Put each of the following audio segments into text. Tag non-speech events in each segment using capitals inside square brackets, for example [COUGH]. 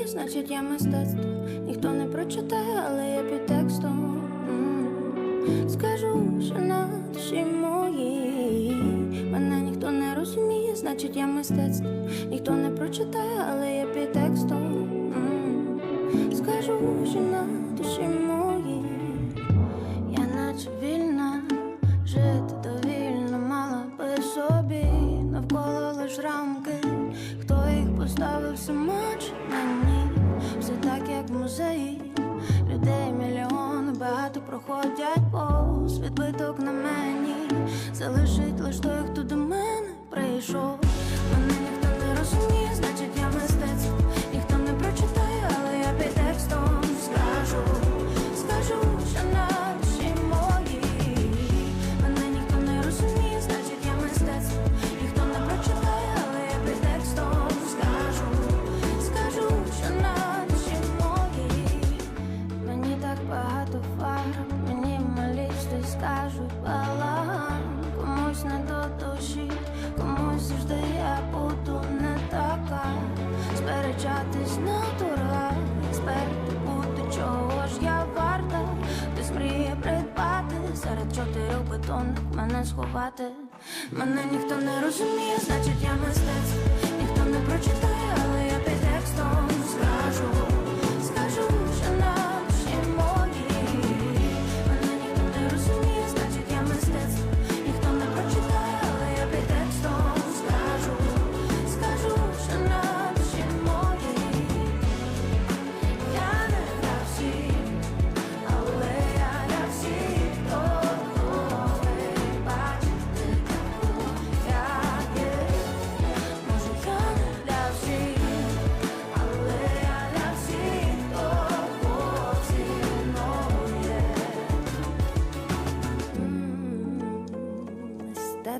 розуміє, значить я мистецтво. Ніхто не прочитає, але я під текстом. Скажу, що на душі моїй мене ніхто не розуміє, значить я мистецтво. Ніхто не прочитає, але я під текстом. Скажу, що на душі моїй я наче вільна, жити довільно мала би собі, навколо лиш рамки, хто їх поставив сама багато проходять повз відбиток на мені, залишить лиш той, хто до мене прийшов. Скажуть балаган Комусь не до душі, комусь завжди я буду не така. Сперечатись на торгах, експерти бути, чого ж я варта? Хтось мріє придбати, серед чотирьох бетонних мене сховати. Мене ніхто не розуміє, значить я мистецтво Ніхто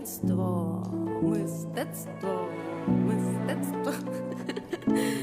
мистецтво, мистецтво, мистецтво. [LAUGHS]